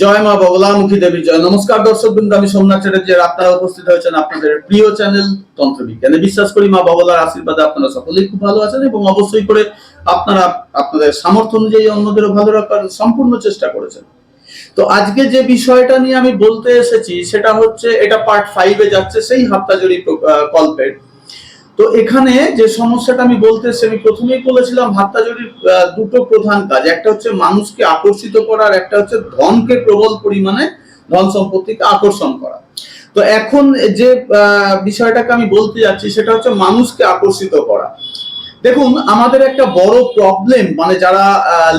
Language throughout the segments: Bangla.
জয় মা বগলামুখী দেবী, জয়। নমস্কার দর্শক বৃন্দ, আমি সোমনাথ চ্যাটার্জি আর আপনারা উপস্থিত হয়েছেন আপনাদের প্রিয় চ্যানেল তন্ত্রবিজ্ঞানে। বিশ্বাস করি মা বগলার আশীর্বাদে আপনারা সকলেই খুব ভালো আছেন এবং অবশ্যই করে আপনারা আপনাদের সামর্থ্য অনুযায়ী অন্যদেরও ভালো রাখার সম্পূর্ণ চেষ্টা করেছেন। তো আজকে যে বিষয়টা নিয়ে আমি বলতে এসেছি, সেটা হচ্ছে এটা পার্ট ফাইভে যাচ্ছে, সেই হাত্তাজড়ি কল্পের তো এখানে যে সমস্যাটা আমি বলতে এসেছি, আমি প্রথমেই বলেছিলাম হাত্তাজড়ির আহ, দুটো প্রধান কাজ। একটা হচ্ছে মানুষকে আকর্ষিত করা আর একটা হচ্ছে ধনকে প্রবল পরিমাণে ধন সম্পত্তিকে আকর্ষণ করা। তো এখন যে বিষয়টাকে আমি বলতে যাচ্ছি সেটা হচ্ছে মানুষকে আকর্ষিত করা। দেখুন আমাদের একটা বড় প্রবলেম মানে যারা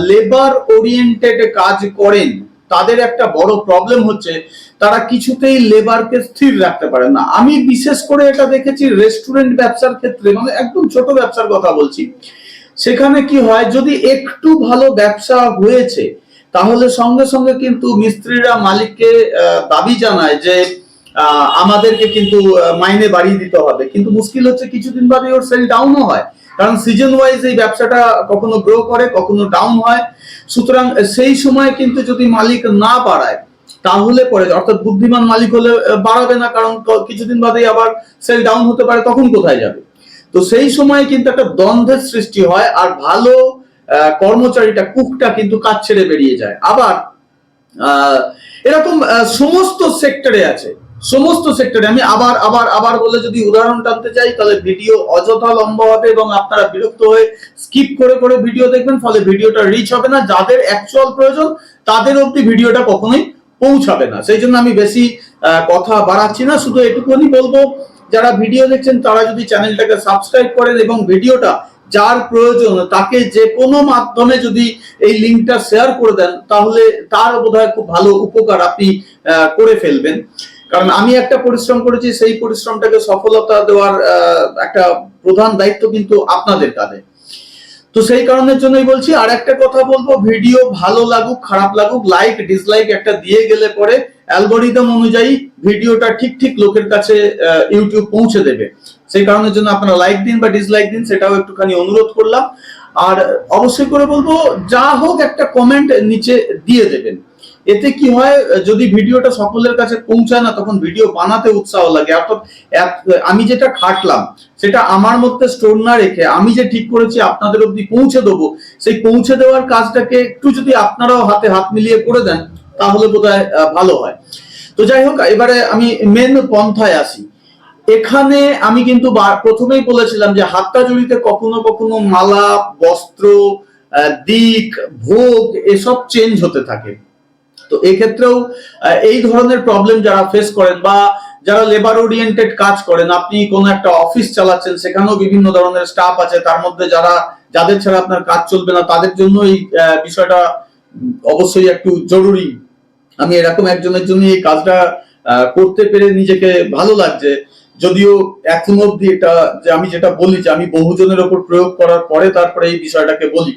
লেবার ওরিয়েন্টেড কাজ করেন তাদের একটা বড় প্রবলেম হচ্ছে, তারা কিছুতেই লেবারকে স্থির রাখতে পারে না। আমি বিশেষ করে এটা দেখেছি রেস্টুরেন্ট ব্যবসার ক্ষেত্রে মানে একদম ছোট ব্যবসার কথা বলছি। সেখানে কি হয়, যদি একটু ভালো ব্যবসা হয়েছে, তাহলে সঙ্গে সঙ্গে কিন্তু মিস্ত্রিরা মালিককে দাবি জানায় যে আমাদেরকে কিন্তু মাইনে বাড়িয়ে দিতে হবে। কিন্তু মুশকিল হচ্ছে কিছুদিন বাদে ওর সেল ডাউনও হয়। কারণ সিজন ওয়াইজ এই ব্যবসাটা কখনো গ্রো করে, কখনো ডাউন হয়। সুতরাং সেই সময় কিন্তু যদি মালিক না বাড়ায়, তাহলে পরে অর্থাৎ বুদ্ধিমান মালিক হলে বাড়াবে না, কারণ কিছুদিন বাদেই আবার সেল ডাউন হতে পারে, তখন কোথায় যাবে? তো সেই সময় কিন্তু একটা দ্বন্দ্বের সৃষ্টি হয়, আর ভালো কর্মচারীটা, কুকটা কিন্তু কাজ ছেড়ে বেরিয়ে যায়। আবার এরকম সমস্ত সেক্টরে আছে। সমস্ত সেক্টরে আমি আবার আবার আবার বলে যদি উদাহরণ টানতে চাই তাহলে ভিডিও অযথা লম্বা হবে এবং আপনারা বিরক্ত হয়ে স্কিপ করে করে ভিডিও দেখবেন, ফলে ভিডিওটা রিচ হবে না। যাদের অ্যাকচুয়াল প্রয়োজন, তাদের অব্দি ভিডিওটা কখনোই পৌঁছাবে না। সেই জন্য আমি বেশি কথা বাড়াচ্ছি না। শুধু এটুকুনি বলব, যারা ভিডিও দেখছেন, তারা যদি চ্যানেলটাকে সাবস্ক্রাইব করেন এবং ভিডিওটা যার প্রয়োজন, তাকে যে কোনো মাধ্যমে যদি এই লিঙ্কটা শেয়ার করে দেন, তাহলে তার বোধহয় খুব ভালো উপকার আপনি করে ফেলবেন। কারণ আমি একটা পরিশ্রম করেছি, সেই পরিশ্রমটাকে সফলতা দেওয়ার একটা প্রধান দায়িত্ব কিন্তু আপনাদের কাঁধে। তো সেই কারণের জন্যই বলছি আর একটা কথা বলব, ভিডিও ভালো লাগুক, খারাপ লাগুক লাইক ডিসলাইক একটা দিয়ে গেলে পরে অ্যালগোরিদম অনুযায়ী ভিডিওটা ঠিক ঠিক লোকের কাছে ইউটিউব পৌঁছে দেবে। সেই কারণের জন্য আপনারা লাইক দিন বা ডিসলাইক দিন, সেটাও একটুখানি অনুরোধ করলাম। আর অবশ্যই করে বলব, যা হোক একটা কমেন্ট নিচে দিয়ে দেবেন। এতে কি হয় যদি ভিডিওটা সকলের কাছে পৌঁছায় না তখন ভিডিও বানাতে উৎসাহ লাগে। অর্থাৎ আমি যেটা খাটলাম সেটা আমার মধ্যে স্টোর না রেখে আমি যে ঠিক করেছি আপনাদের অব্দি পৌঁছে দেবো সেই পৌঁছে দেওয়ার কাজটাকে একটু যদি আপনারাও হাতে হাত মিলিয়ে করে দেন তাহলে আহ, ভালো হয়। তো যাই হোক এবারে আমি মেন পন্থায় আসি। এখানে আমি কিন্তু প্রথমেই বলেছিলাম যে হাতটা জড়িতে কখনো কখনো মালা বস্ত্র দিক ভোগ এসব চেঞ্জ হতে থাকে। তো এক্ষেত্রেও এই ধরনের প্রবলেম যারা ফেস করেন বা যারা লেবার ওরিয়েন্টেড কাজ করেন, আপনি কোন একটা অফিস চালাচ্ছেন, সেখানেও বিভিন্ন ধরনের স্টাফ আছে, তার মধ্যে যারা, যাদের ছাড়া আপনার কাজ চলবে না, তাদের জন্য এই বিষয়টা অবশ্যই একটু জরুরি। আমি এরকম একজনের জন্য এই কাজটা করতে পেরে নিজেকে ভালো লাগছে। যদিও এখন অব্দি এটা যে আমি যেটা বলি, যে আমি বহুজনের ওপর প্রয়োগ করার পরে তারপরে এই বিষয়টাকে বলি।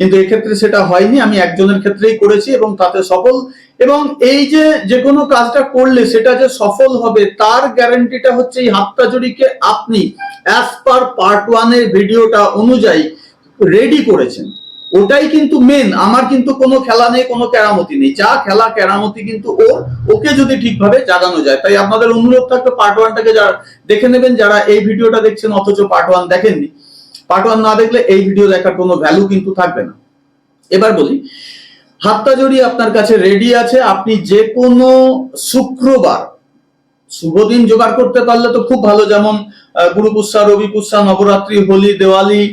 কিন্তু এক্ষেত্রে সেটা হয়নি, আমি একজনের ক্ষেত্রেই করেছি এবং তাতে সফল। এবং এই যে যে কোনো কাজটা করলে সেটা যে সফল হবে, তার গ্যারান্টিটা হচ্ছে এই হাতটা জড়িকে আপনি অ্যাজ পার পার্ট ওয়ানের ভিডিওটা অনুযায়ী রেডি করেছেন। ওটাই কিন্তু মেন আমার কিন্তু কোনো খেলা নেই, কোনো কেরামতি নেই। যা খেলা, কেরামতি কিন্তু ও, ওকে যদি ঠিকভাবে জাগানো যায়। তাই আপনাদের অনুরোধ থাকবে পার্ট ওয়ানটাকে যারা দেখে নেবেন, যারা এই ভিডিওটা দেখছেন, অথচ পার্ট ওয়ান দেখেননি। পার্ট ওয়ান না দেখলে এই ভিডিও দেখার কোনো ভ্যালু কিন্তু থাকবে না। এবার বলি হাতটা জড়ি আপনার কাছে রেডি আছে, আপনি যে কোনো শুক্রবার শুভ দিন জোগাড় করতে পারলে তো খুব ভালো, যেমন গুরু পুষ্যা, রবি পুষ্যা, নবরাত্রি, হোলি, দেওয়ালি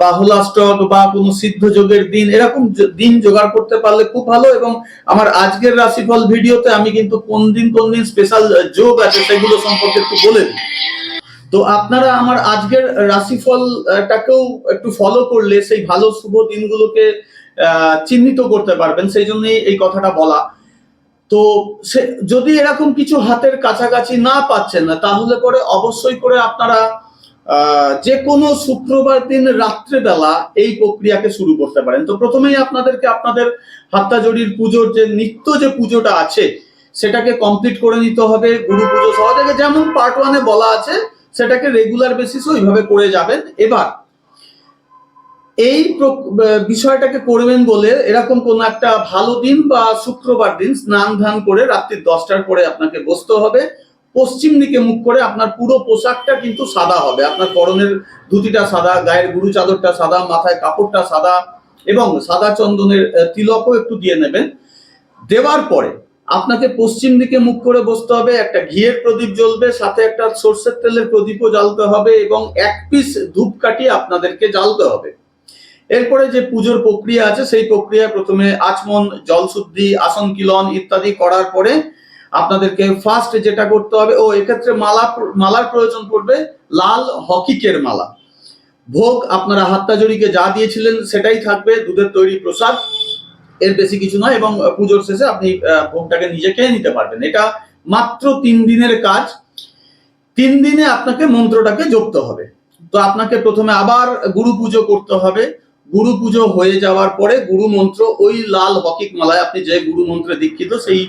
বা হোলাষ্টক বা কোনো সিদ্ধ যোগের দিন, এরকম দিন জোগাড় করতে পারলে খুব ভালো এবং আমার আজকের রাশিফল ভিডিওতে আমি কিন্তু কোন দিন কোন দিন স্পেশাল যোগ আছে সেগুলো সম্পর্কে একটু বলে দিই। তো আপনারা আমার আজকের রাশিফলটাকেও একটু ফলো করলে সেই ভালো, শুভ দিনগুলোকে চিহ্নিত করতে পারবেন। সেই জন্যই এই কথাটা বলা। তো সে, যদি এরকম কিছু হাতের কাছাকাছি না পাচ্ছেন না তাহলে পরে অবশ্যই করে আপনারা যে কোনো শুক্রবার দিন রাত্রেবেলা এই প্রক্রিয়াকে শুরু করতে পারেন। তো প্রথমেই আপনাদেরকে আপনাদের হাত্তাজড়ির পুজোর যে নিত্য যে পুজোটা আছে, সেটাকে কমপ্লিট করে নিতে হবে। গুরু পুজো সহ যেমন পার্ট ওয়ানে বলা আছে সেটাকে রেগুলার বেসিসে ওইভাবে করে যাবেন। এবার, এই বিষয়টাকে করবেন বলে এরকম কোন একটা ভালো দিন বা শুক্রবার দিন স্নান ধান করে রাত্রি দশটার পরে আপনাকে বসতে হবে। পশ্চিম দিকে মুখ করে আপনার পুরো পোশাকটা কিন্তু সাদা হবে। আপনার পরনের ধুতিটা সাদা, গায়ের গুরু চাদরটা সাদা, মাথায় কাপড়টা সাদা এবং সাদা চন্দনের তিলকও একটু দিয়ে নেবেন। দেওয়ার পরে আপনাকে পশ্চিম দিকে মুখ করে বসতে হবে, একটা ঘিয়ের প্রদীপ জ্বলবে, সাথে একটা সর্ষের তেলের প্রদীপও জ্বালতে হবে এবং এক পিস ধূপ ধূপকাঠি আপনাদেরকে জ্বালতে হবে। এরপরে যে পুজোর প্রক্রিয়া আছে, সেই প্রক্রিয়া প্রথমে আচমন, জলশুদ্ধি আসন কিলন ইত্যাদি করার পরে আপনাদেরকে ফার্স্ট যেটা করতে হবে, ও এক্ষেত্রে মালা, মালার প্রয়োজন পড়বে, লাল হকিকের মালা। ভোগ আপনারা হাত্তাজড়িকে যা দিয়েছিলেন সেটাই থাকবে, দুধের তৈরি প্রসাদ। এর বেশি কিছু নয়, এবং পুজোর শেষে আপনি ভোগটাকে নিজে খেয়ে নিতে পারবেন। এটা মাত্র তিন দিনের কাজ। তিন দিনে আপনাকে মন্ত্রটাকে জপতে হবে। তো আপনাকে প্রথমে আবার গুরু পুজো করতে হবে। গুরু পুজো হয়ে যাওয়ার পরে গুরু মন্ত্র ওই লাল হকিক মালায়, আপনি যে গুরু মন্ত্রে দীক্ষিত, সেই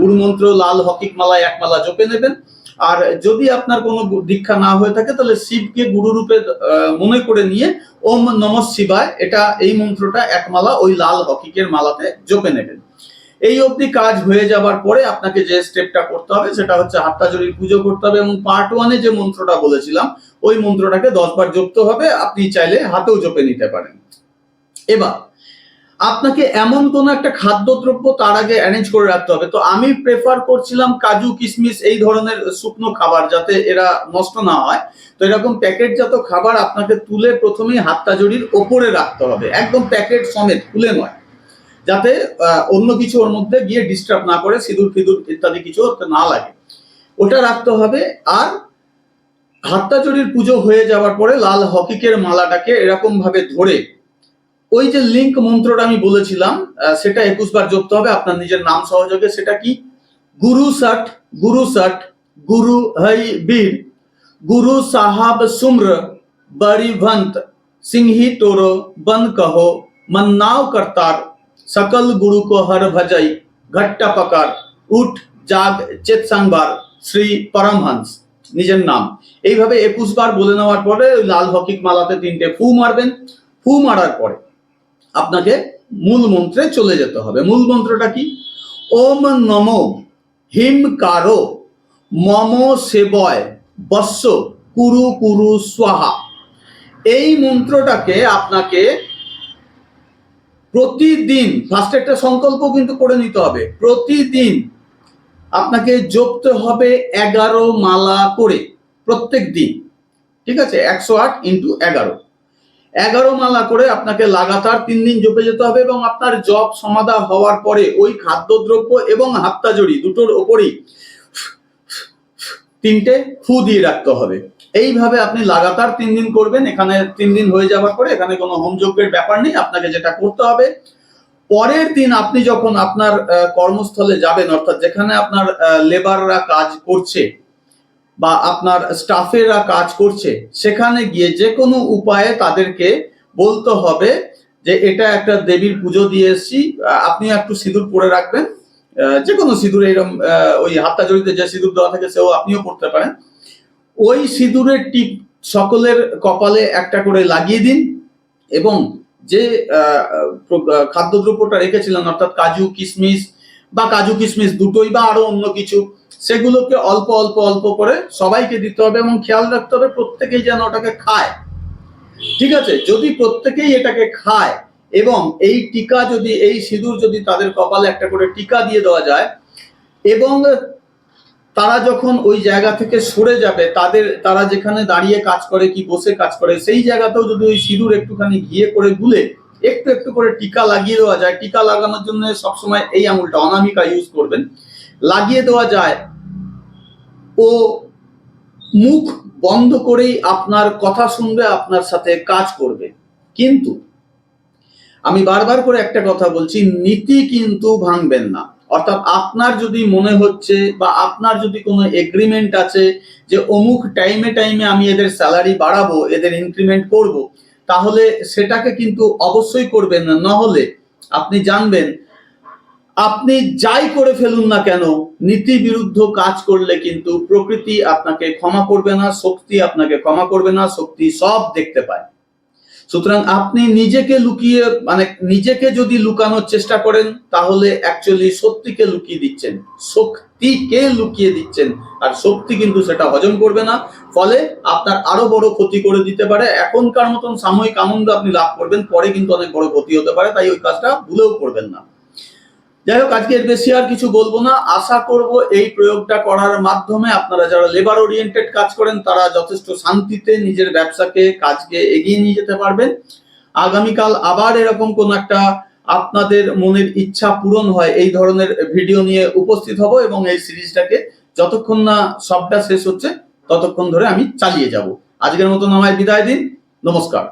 গুরু মন্ত্র লাল হকিক মালায় এক মালা জপে নেবেন। আর যদি আপনার কোনো দীক্ষা না হয়ে থাকে তাহলে শিবকে গুরু রূপে আহ, মনে করে নিয়ে ওম নম শিবায় এটা এই মন্ত্রটা এক মালা ওই লাল হকিকের মালাতে জপে নেবেন। এই অবধি কাজ হয়ে যাবার পরে আপনাকে যে স্টেপটা করতে হবে সেটা হচ্ছে হাত্তাজড়ির পুজো করতে হবে এবং পার্ট ওয়ানে যে মন্ত্রটা বলেছিলাম ওই মন্ত্রটাকে দশবার জপতে হবে। আপনি চাইলে হাতেও জপে নিতে পারেন। এবার আপনাকে এমন কোন একটা খাদ্যদ্রব্য তার আগে অ্যারেঞ্জ করে রাখতে হবে। তো আমি প্রেফার করছিলাম কাজু, কিশমিশ এই ধরনের শুকনো খাবার যাতে এরা নষ্ট না হয়। তো এরকম প্যাকেটজাত খাবার আপনাকে তুলে প্রথমেই হাততাজড়ির ওপরে রাখতে হবে। একদম প্যাকেট সমেত খুলে নয়। যাতে অন্য কিছু ওর মধ্যে গিয়ে ডিস্টার্ব না করে, সিঁদুর, ফিদুর ইত্যাদি কিছু না লাগে। ওটা রাখতে হবে আর হাত্তাচড়ির পুজো হয়ে যাওয়ার পরে লাল হকিকের মালাটাকে এরকম ভাবে ধরে ওই যে লিঙ্ক মন্ত্রটা আমি বলেছিলাম আহ, সেটা একুশ বার জপতে হবে আপনার নিজের নাম সহযোগে সেটা কি গুরু সট গুরু সট গুরু হই বীর গুরু সাহাব সুম্র बड़ी भंत सिंही टोरो बन कहो मन्नाव करतार सकल गुरु को हर भजई घट्टा पकार উঠ জাগ চেত সাংবার শ্রী পরমহংস নিজের নাম এইভাবে একুশ বার বলে নেওয়ার পরে ওই লাল হকিক মালাতে তিনটে ফু মারবেন ফু মারার পরে আপনাকে মূল মন্ত্রে চলে যেতে হবে। মূল মন্ত্রটা কি? ওম নম হিম কারও মম সেবয় বস্য কুরু কুরু স্বাহা। এই মন্ত্রটাকে আপনাকে প্রতিদিন ফার্স্ট একটা সংকল্প কিন্তু করে নিতে হবে, প্রতিদিন আপনাকে জপতে হবে এগারো মালা করে প্রত্যেক দিন। ঠিক আছে? একশো আট ইন্টু এগারো। এগারো মালা করে আপনাকে লাগাতার তিন দিন জপে যেতে হবে এবং আপনার জব সমাধা হওয়ার পরে ওই খাদ্যদ্রব্য এবং হাত্তাজড়ি দুটোর ওপরেই তিনটে ফু দিয়ে রাখতে হবে। এইভাবে আপনি লাগাতার তিন দিন করবেন। এখানে তিন দিন হয়ে যাওয়ার পরে এখানে কোনো হোমযজ্ঞের ব্যাপার নেই। আপনাকে যেটা করতে হবে, পরের দিন আপনি যখন আপনার কর্মস্থলে যাবেন, অর্থাৎ যেখানে আপনার লেবাররা কাজ করছে বা আপনার স্টাফেরা কাজ করছে, সেখানে গিয়ে যে কোনো উপায়ে তাদেরকে বলতে হবে যে এটা একটা দেবীর পুজো দিয়ে এসছি। আপনি একটু সিঁদুর পরে রাখবেন। যে কোনো সিঁদুর এরকম ওই হাতটা জড়িতে যে সিঁদুর দেওয়া থাকে সেও আপনিও পড়তে পারেন। ওই সিঁদুরের টিপ সকলের কপালে একটা করে লাগিয়ে দিন এবং যে খাদ্যদ্রব্যটা রেখেছিলেন, অর্থাৎ কাজু, কিশমিশ বা কাজু, কিশমিশ দুটোই বা আরও অন্য কিছু সেগুলোকে অল্প অল্প অল্প করে সবাইকে দিতে হবে এবং খেয়াল রাখতে হবে প্রত্যেকেই যেন ওটাকে খায়। ঠিক আছে? যদি প্রত্যেকেই এটাকে খায় এবং এই টিকা যদি, এই সিঁদুর যদি তাদের কপালে একটা করে টিকা দিয়ে দেওয়া যায় এবং তারা যখন ওই জায়গা থেকে সরে যাবে, তাদের, তারা যেখানে দাঁড়িয়ে কাজ করে, কি বসে কাজ করে, সেই জায়গাতেও যদি ওই সিঁদুর একটুখানি ঘিয়ে করে গুলে, একটু একটু করে টিকা লাগিয়ে দেওয়া যায়, টিকা লাগানোর জন্য সবসময় এই আঙুলটা অনামিকা ইউজ করবেন। লাগিয়ে দেওয়া যায় ও মুখ বন্ধ করেই আপনার কথা শুনবে, আপনার সাথে কাজ করবে। কিন্তু আমি বারবার করে একটা কথা বলছি, নীতি কিন্তু ভাঙবেন না। অর্থাৎ আপনার যদি মনে হচ্ছে বা আপনার যদি কোনো এগ্রিমেন্ট আছে যে অমুক টাইমে টাইমে আমি এদের স্যালারি বাড়াবো, এদের ইনক্রিমেন্ট করব, তাহলে সেটাকে কিন্তু অবশ্যই করবেন না। নহলে আপনি জানবেন আপনি যাই করে ফেলুন না কেন নীতি বিরুদ্ধ কাজ করলে কিন্তু প্রকৃতি আপনাকে ক্ষমা করবে না, শক্তি আপনাকে ক্ষমা করবে না, শক্তি সব দেখতে পায়। সুতরাং আপনি নিজেকে লুকিয়ে মানে নিজেকে যদি লুকানোর চেষ্টা করেন, তাহলে অ্যাকচুয়ালি সত্যিকে লুকিয়ে দিচ্ছেন, শক্তিকে লুকিয়ে দিচ্ছেন, আর শক্তি কিন্তু সেটা হজম করবে না। ফলে আপনার আরও বড় ক্ষতি করে দিতে পারে। এখনকার মতন সাময়িক আনন্দ আপনি লাভ করবেন, পরে কিন্তু অনেক বড় ক্ষতি হতে পারে, তাই ওই কাজটা ভুলেও করবেন না। যাই হোক, আজকে এর বেশি আর কিছু বলব না। আশা করব এই প্রয়োগটা করার মাধ্যমে আপনারা যারা লেবার ওরিয়েন্টেড কাজ করেন, তারা যথেষ্ট শান্তিতে নিজের ব্যবসাকে, কাজকে এগিয়ে নিয়ে যেতে পারবেন। আগামীকাল আবার এরকম কোন একটা আপনাদের মনের ইচ্ছা পূরণ হয়, এই ধরনের ভিডিও নিয়ে উপস্থিত হব এবং এই সিরিজটাকে যতক্ষণ না সবটা শেষ হচ্ছে, ততক্ষণ ধরে আমি চালিয়ে যাব। আজকের মতন আমায় বিদায় দিন। নমস্কার।